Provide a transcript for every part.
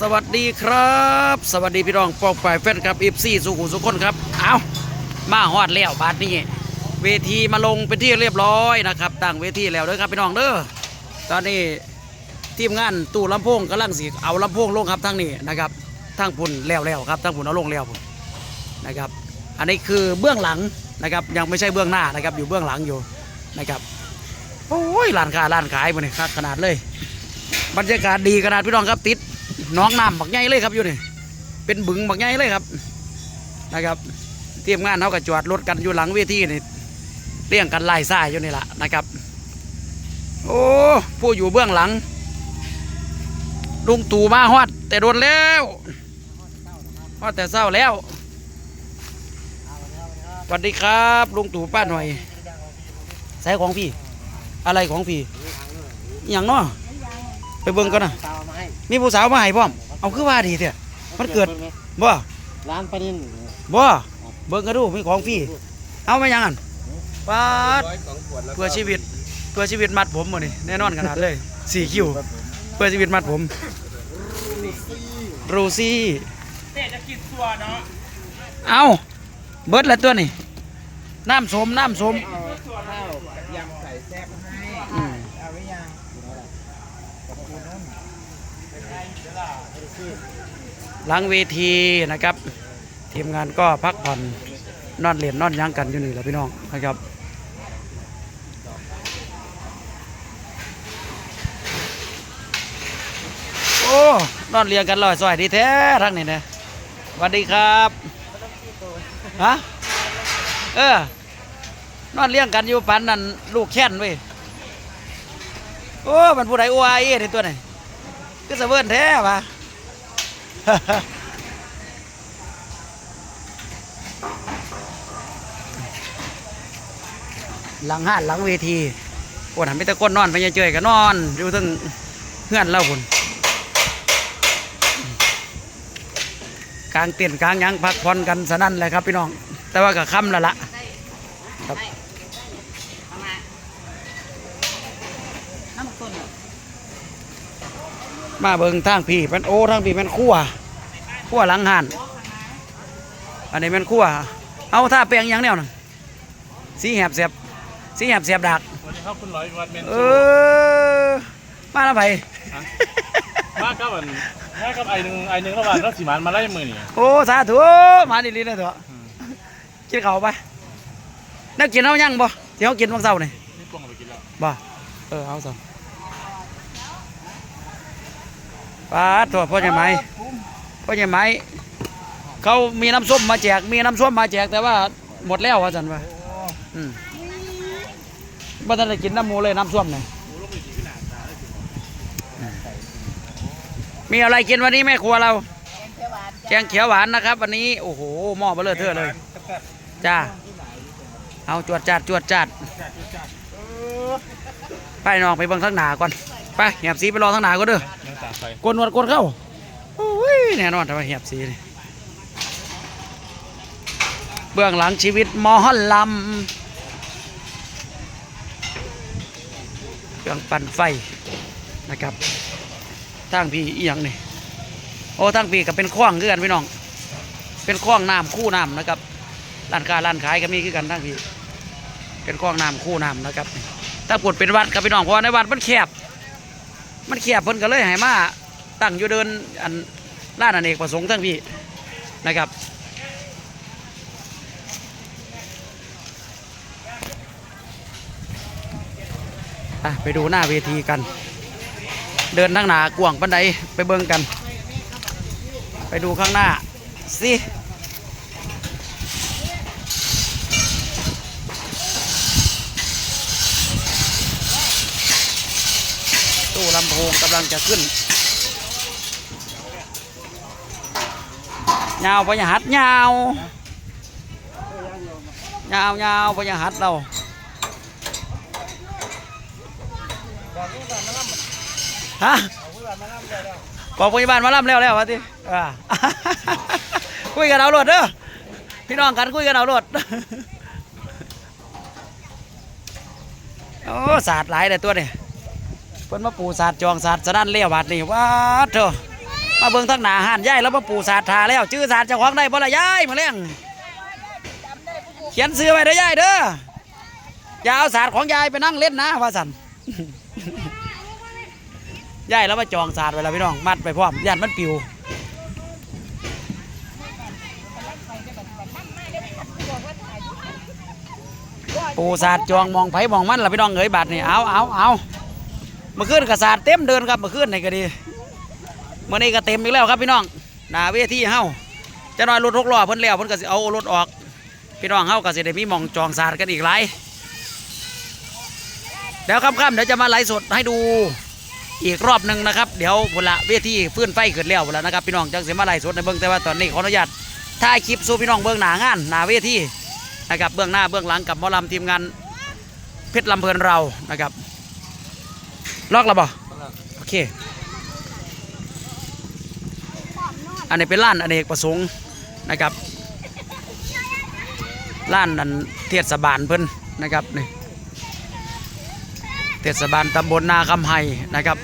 สวัสดีครับ สวัสดีพี่น้องปองฝ่ายแฟนครับเอฟซีสุขุสุขคนครับ เอามาฮอดแล้วบาดนี้เวทีมาลงเป็นที่เรียบร้อยนะครับตั้งเวทีแล้วเด้อครับพี่น้องเด้อตอนนี้ทีมงานตู้ลำโพงกำลังสิเอาลำโพงลงครับทั้งนี้นะครับทั้งพุ่นแล้วแล้วครับทั้งพุ่นเอาลงแล้วพุ่นนะครับ อันนี้คือเบื้องหลังนะครับยังไม่ใช่เบื้องหน้านะครับอยู่เบื้องหลังอยู่นะครับโอ้ยร้านค้าร้านขายมันนี่คักขนาดเลย บรรยากาศดีขนาดพี่น้องครับติด น้องน้ำบักใหญ่เลยครับอยู่นี่เป็นบึงบักใหญ่เลยครับ นะครับเตรียมงานเขากับจอดรถกันอยู่หลังเวทีนี่เรียงกันไล่ซ่ายอยู่นี่แหละนะครับ โอ้ผู้อยู่เบื้องหลังลุงตู่มาฮอด แต่โดนแล้วฮอดแต่เศร้าแล้วสวัสดีครับลุงตู่ป้าหน่อยใส่ของพี่ อะไรของพี่อย่างเนาะ ไปเบิ่งกันนะตาวมาให้มีผู้สาวมาให้พร้อมเอาคือว่าดีเถอะ มันเกิด บ่ร้านปลาดินบ่เบิ่งกันดูมีของฟรีเอามายังอันปาดเพื่อชีวิตเพื่อชีวิตมัดผมหมดนี่แน่นอนขนาดเลยสี่คิวเพื่อชีวิตมัดผมรูซี่เต้จะกินตัวเนาะเอาเบิดแล้วตัวนี่น้ำสมน้ำสม เอาข้าวยำใส่แซ่บให้ อืม เอาไว้ยัง หลังเวทีนะครับ ทีมงานก็พักผ่อนนอนเรียนนอนหยังกันอยู่นี่แหละพี่น้องนะครับโอ้นอนเรียงกันลอยสวยดีแท้ทั้งนี้นะสวัสดีครับฮะเออนอนเลี้ยงกันอยู่ปันนั่นลูกแค้นเว้ยโอ้มันผู้ใดโอ้ไอ้ตัวนี่ก็สะเวินแท้ปะ หลังห้านหลังเวทีปวดหันไปตะก้นนอนไปยังเจยก็นอนอยู่ทั้งเพื่อนเล่าคนกลางเตียนกลางยังพักผ่อนกันสนั่นเลยครับพี่น้อง แต่ว่าก็ค่ำแล้วละครับ มาเบิงทางพี่เป็นโอ้ทางพี่เป็นขั้วขั้วหลังหันอันนี้เป็นขั้วเอาท่าเปียงหยังแนวน่ะสีแหบเสียบสีแหบเสียบดักวันนี้ครับคุณร้อยวันเมนเออมาแล้วไปมากครับอันมากครับไอหนึ่งไอหนึ่งระหว่างรักสีมันมาไล่มือนี่โอ้สาธุมาดีลีนะเถอะกินข้าวไปนักกินเอายังบ่ที่เขากินวันเสาร์นี่นี่ปวงเอาไปกินแล้วบ่เออเอาสิ ป้าดโทษพ่อใหญ่ไหมพ่อใหญ่ไหมเขามีน้ำส้มมาแจก มีน้ำส้มมาแจกแต่ว่าหมดแล้วว่าสันว่าอืมบ่ทันได้กินน้ำมูเลยน้ำส้มเนี่ยมีอะไรกินวันนี้แม่ครัวเราแกงเขียวหวานนะครับ วันนี้โอ้โหหม้อเบลเลอเทอะเลยจ้าเอาจวดจัดจวดจัดไปน้องไปเบิ่งทั้งหนาก่อน ไปเหียบสีไปรอทั้งหนาก่อนเด้อยังตากไปกวนวดกวนเข้าโอ้ยแน่นอนทำไมเหียบสีนี่เบื้องหลังชีวิตหมอลำเครื่องปั่นไฟนะครับทางพี่อีหยังนี่โอ้ทางพี่ก็เป็นคว้างคือกันพี่น้อง เป็นคว้างน้ำคู่น้ำนะครับร้านค้าร้านขายก็มีคือกันทางพี่เป็นคว้างน้ำคู่น้ำนะครับถ้าปวดเป็นวัดกับพี่น้องเพราะว่าในวัดมันแคบ มันแคบเพิ่นก็เลยให้มาตั้งอยู่เดินอันร้านอเนกประสงค์ทั้งพี่นะครับไปดูหน้าเวทีกัน เดินทางหนากวางปันไดไปเบิ่งกัน ไปดูข้างหน้าสิ ตู้ลำ โพงกำลังจะขึ้นยาวพญาหัดยาวยาวยาวพญาหัดเราฮะบอกพยาบาลมาล่ำแล้วแล้ววะที่คุยกันเอารถเด้อพี่น้องกันคุยกันเอารถโอ้ศาสตร์หลายเลยตัวนี่ เพิ่นมาปูศาสตร์จองศาสตร์สะดันเลี้ยวบาดนี่ว้าดเถอะมาเบิ่งทั้งหนาหันยายแล้วมาปูศาสตร์ทาแล้วชื่อศาสตร์เจ้าของได้บ่ละยายมาเลี้ยงเขียนซื้อไว้เด้อยายเด้ออย่าเอาศาสตร์ของยายไปนั่งเล่นนะว่าสันยายแล้วมาจองศาสตร์ไว้แล้วพี่น้องมัดไปพร้อมยันมันปิวปูศาสตร์จองมองไผมองมันล่ะพี่น้องเอ๋ยบาดนี่เอาเอาเอาเมื่อคืนกระสาดเต็มเดินครับเมื่อคืนนี่ก็ดีเมื่อนี้ก็เต็มอีกแล้วครับพี่น้องหนาเวทีเฮาจะน้อยรถหกล้อเพิ่นแล้วเพิ่นก็สิเอารถออก พี่น้องเฮาก็สิได้มีมองจองศาสตร์กันอีกหลายเดี๋ยวค่ำๆเดี๋ยวจะมาไลฟ์สดให้ดูอีกรอบหนึ่งนะครับ เดี๋ยวพุ่นละเวทีฟื้นไฟขึ้นแล้วพุ่นละนะครับพี่น้องจังสิมาไลฟ์สดในเบื้องแต่ว่าตอนนี้ขออนุญาตถ่ายคลิปสู่พี่น้องเบื้องหน้างานหน้าเวทีนะครับเบื้องหน้าเบื้องหลังกับมอลำทีมงานเพชรลำเพลินเรานะครับ ลอกแล้วบ่โอเค อันนี้เป็นร้านอเนกประสงค์นะครับร้านนันเทศบาลเพิ่นนะครับนี่เทศบาลตำบลนาคำไฮนะครับ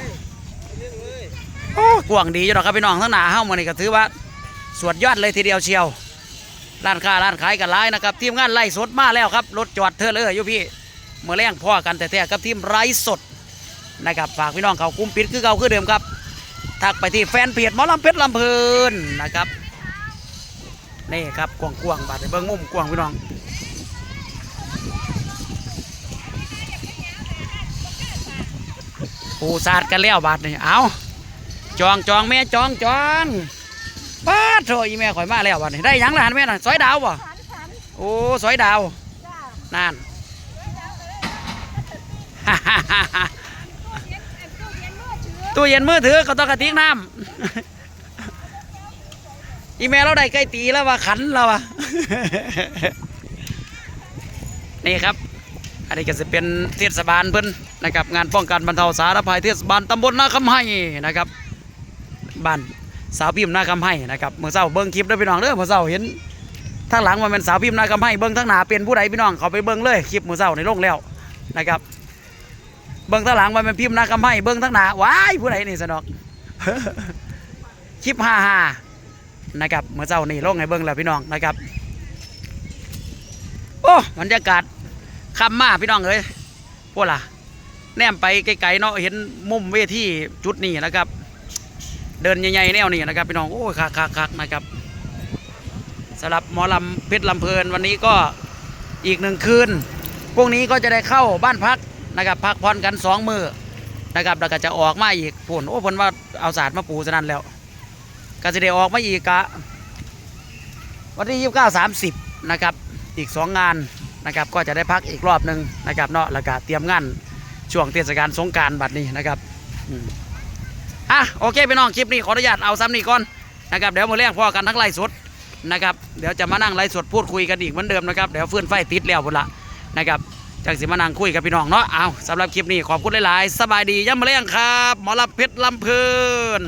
โอ้กว้างดีอยู่หรอกครับพี่น้องทั้งหนาเฮ้ามานี่ก็ถือว่าสวดยอดเลยทีเดียวเชียวร้านค้าร้านขายกันหลายนะครับทีมงานไล่สดมาแล้วครับรถจอดเธอเลยอยู่พี่เมื่อแรงพ่อกันแต่แต่กับทีมไร้สด นะครับฝากพี่น้องเขากลุ้มปิดคือเก่าคือเดิมครับทักไปที่แฟนเพจหมอลำเพชรลำเพลินนะครับนี่ครับกวางกวางๆบาดในเบิ้งมุมกวางพี่น้องปูสาดกันแล้วบาดนี่เอาจองจองแม่จองจองป้าดโถอีแม่ข่อยมาแล้วบาดนี่ได้หยังล่ะหันแม่น่ะซอยดาวบ่โอ้สวยดาวนั่น ตู้เย็นมือถือก็ต้องกระติกน้ำอีเมลเราได้ใกล้ตีแล้วว่าขันแล้ววะนี่ครับ อันนี้ก็จะเป็นเทศบาลเพิ่นนะครับ งานป้องกันบรรเทาสาธารณภัยเทศบาลตำบลนาคำให้นะครับบ้านสาวพิมพ์นาคำให้นะครับเมื่อเช้าเบิ้งคลิปเด้อพี่น้องเด้อเมื่อเช้าเห็นทางหลังมันเป็นสาวพิมพ์นากำให้เบิ้งทางหน้าเป็นผู้ใดพี่น้องเขาไปเบิ้งเลยคลิปเมื่อเศร้าในโลกแล้วนะครับ เบิ้งทางหลังมันเป็นพิมพ์นากำให้เบิ้งทางหน้าว้ายผู้ใดนี่สนอกคลิปฮ่าฮ่านะครับเมื่อเศร้านี่โลกไงเบิ้งแล้วพี่น้องนะครับ โอ้บรรยากาศคำมาพี่น้องเอ้ยพวกล่ะ แนมไปไกลๆเนาะเห็นมุมเวทีจุดนี้นะครับ เดินใหญ่ๆแนวนี้นะครับ พี่น้องโอ้ยคักๆๆนะครับสำหรับหมอลำเพชรลำเพลินวันนี้ก็อีกหนึ่งคืนพรุ่งนี้ก็จะได้เข้าบ้านพัก นะครับพักผ่อนกันสองมือนะครับแล้วก็จะออกมาอีกผลโอ้ผลว่าเอาศาสตร์มาปูซะนั่นแล้วก็จะได้ออกมาอีกกะวันที่ยี่สิบเก้าสามสิบนะครับอีกสองงานนะครับก็จะได้พักอีกรอบหนึ่งนะครับเนาะแล้วก็เตรียมงานช่วงเทศกาลสงการบัดนี้นะครับอะโอเคพี่น้องคลิปนี้ขออนุญาตเอาซ้ำนี่ก่อนนะครับเดี๋ยวมาเรียกพ่อกันทั้งไล่สดนะครับเดี๋ยวจะมานั่งไลฟ์สดพูดคุยกันอีกเหมือนเดิมนะครับเดี๋ยวฟื้นไฟติดแล้วพุ่นละนะครับ จากสิมานั่งคุยกับพี่น้องเนาะเอาสำหรับคลิปนี้ขอบคุณหลายๆ สบายดีย่ำมาเลี้ยงครับ หมอลำเพชรลำเพลิน